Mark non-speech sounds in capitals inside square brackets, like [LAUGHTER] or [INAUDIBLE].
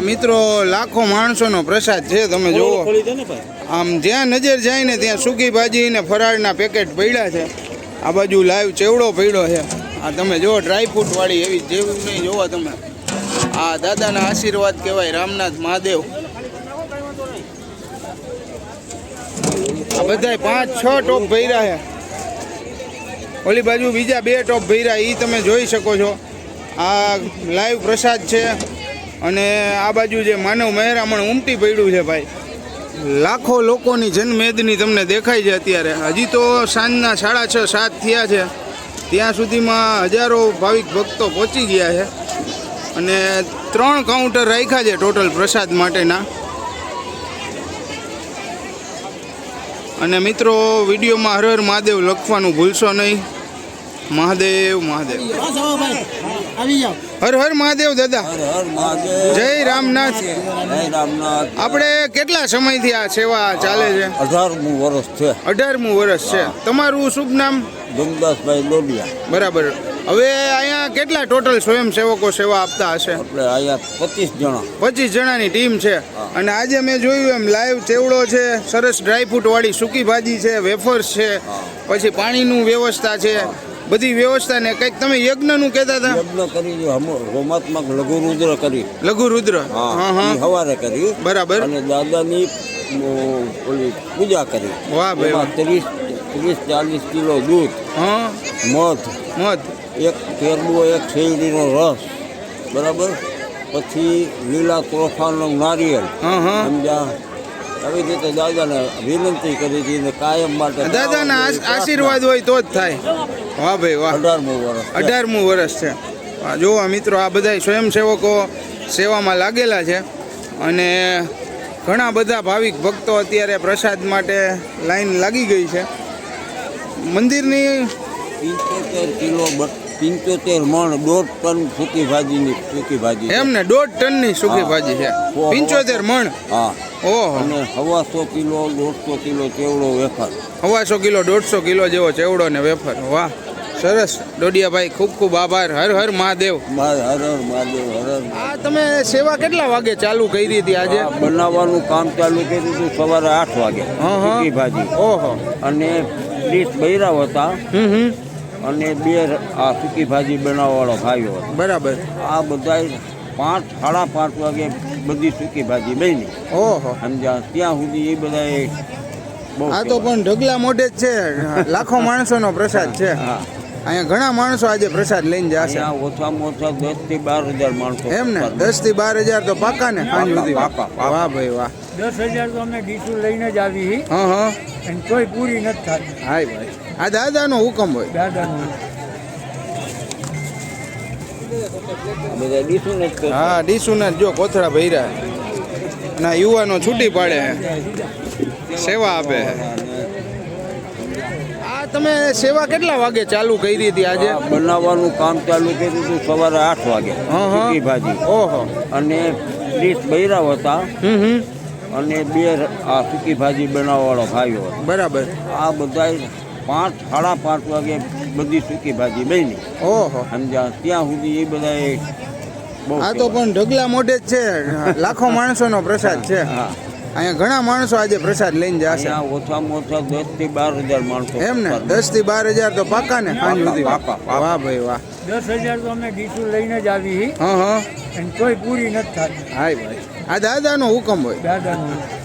મિત્રો લાખો માણસોનો પ્રસાદ છે તમે જુઓ. આમ જ્યાં નજર જાય ને ત્યાં સૂકી ભાજી ને ફરાળના પેકેટ પડ્યા છે. આ બાજુ લાઈવ ચેવડો પડ્યો છે. આ તમે જુઓ ડ્રાયફ્રૂટ વાળી એવી જેવું નહીં જોવો તમે. આ દાદાના આશીર્વાદ કહેવાય રામનાથ મહાદેવ. આ બધાય પાંચ છ ટોપ ભર્યા છે. ઓલી બાજુ બીજા બે ટોપ ભર્યા એ તમે જોઈ શકો છો. આ લાઈવ પ્રસાદ છે. અને આ બાજુ જે માનવ મહેરામણ ઉમટી પડ્યું છે ભાઈ. લાખો લોકોની જનમેદની તમને દેખાય છે અત્યારે. હજી તો સાંજના સાડા છ, સાત થયા છે. ત્યાં સુધીમાં હજારો ભાવિક ભક્તો પહોંચી ગયા છે. અને ત્રણ કાઉન્ટર રાખ્યા છે ટોટલ પ્રસાદ માટેના. અને મિત્રો, વિડીયોમાં હર હર મહાદેવ લખવાનું ભૂલશો નહીં. મહાદેવ મહાદેવ. હર હર મહાદેવ દાદા. જય રામનાથ. આપણે કેટલા સમયથી આ સેવા ચાલે છે? અઢારમું વર્ષ છે. અઢારમું વર્ષ છે. તમારું શુભ નામ? ગમદાસભાઈ લોલિયા બરાબર. હવે અહીંયા કેટલા ટોટલ સ્વયંસેવકો સેવા આપતા હશે? આપણે અહીંયા પચીસ જણા. પચીસ જણાની ટીમ છે. અને આજે મેં જોયું એમ લાઈવ ચેવડો છે સરસ ડ્રાયફ્રૂટ વાળી સૂકી ભાજી છે વેફર્સ છે પછી પાણીનું વ્યવસ્થા છે. બધી વ્યવસ્થા ને કંઈક તમે યજ્ઞનું કહેતા હતા? યજ્ઞ કરી હમ- હોમાત્મક લઘુ રુદ્ર કરી. લઘુ રુદ્ર. હા હા હવારે કરી. બરાબર. અને દાદાની ઓલી પૂજા કરી. વાહ ભાઈ ત્રીસ ત્રીસ ચાલીસ કિલો દૂધ મધ મધ. એક કેરબો એક શેરડીનો રસ બરાબર? પછી લીલા તોફાનો નારિયેળ. હા હા. સમજ્યા આવી રીતે દાદાને વિનંતી કરી હતી ને કાયમ માટે દાદાના આશીર્વાદ હોય તો જ થાય. વાહ ભાઈ વાહ. અઢારમું વર્ષ. અઢારમું વર્ષ છે. આ જુઓ મિત્રો આ બધા સ્વયંસેવકો સેવામાં લાગેલા છે. અને ઘણા બધા ભાવિક ભક્તો અત્યારે પ્રસાદ માટે લાઈન લાગી ગઈ છે. મંદિરની પંચોતેર કિલો પિંચોતેર મણ દોઢ ટન સૂકી ભાજીની સૂકી ભાજી. એમ ને દોઢ ટનની સૂકી ભાજી છે. પિંચોતેર પંચોતેર મણ? હા. ઓહો. અને સવાસો કિલો દોઢસો કિલો ચેવડો વેફર. સવાસો કિલો દોઢસો કિલો જેવો ચેવડો ને વેફર. વાહ. સરસ. ડોડિયાભાઈ ખૂબ ખૂબ આભાર. હર હર મહાદેવ. હર હર મહાદેવ હર હર આ તમે સેવા કેટલા વાગે ચાલુ કરી હતી આજે? બનાવવાનું કામ ચાલુ કર્યું હતું સવારે આઠ વાગે. હા, હા. સૂકી ભાજી. ઓહો. અને ત્રીસ બૈરાવ હતા. અને બે આ સૂકી ભાજી બનાવવાળો ભાઈઓ હતો. બરાબર. આ બધા પાંચ સાડા પાંચ વાગે બધી સૂકી ભાજી બની. ઓહો. સમજ્યા ત્યાં સુધી એ બધા આ તો પણ ઢગલા મોઢે જ છે. લાખો માણસોનો પ્રસાદ છે. હા. અહીંયા ઘણા માણસો આજે પ્રસાદ લઈને જશે. ઓછામાં ઓછા દસથી બાર હજાર માણસો એમ ને? દસથી બાર હજાર તો પાકા ને. વાહ ભાઈ વાહ. દસ હજાર તો અમે ડીશું લઈને જ આવી હા. હા અને કોઈ પૂરી નથી થતી. હાય ભાઈ. આ દાદાનો હુકમ હોય. દાદાનો હા ડીસુના જો કોથળા ભર્યા. ના યુવાનો છૂટી પાડે. સેવા આપે. તમે સેવા કેટલા વાગે ચાલુ કરી હતી આજે? બનાવવાનું કામ ચાલુ કર્યું હતું સવારે આઠ વાગે. સૂકી ભાજી. ઓહો. અને ત્રીસ બૈરાવ હતા. અને બે આ સૂકી ભાજી બનાવવાળો ભાઈઓ બરાબર. આ બધા પાંચ સાડા પાંચ વાગે બધી સૂકી ભાજી બની. ઓહો. સમજ્યા ત્યાં સુધી એ બધા આ તો પણ ઢગલા મોઢે જ છે. [LAUGHS] લાખો માણસોનો પ્રસાદ છે. હા. અહીંયા ઘણા માણસો આજે પ્રસાદ લઈને જશે. ઓછામાં ઓછા દસથી બાર હજાર માણસો એમ ને? દસથી બાર હજાર તો પાકા ને? સાંજ સુધી. વાહ ભાઈ વાહ. દસ હજાર તો અમે ડીશું લઈને જ આવી. હા હા. કોઈ પૂરી નથી થતી. હાય ભાઈ. આ દાદાનો હુકમ હોય. દાદાનું.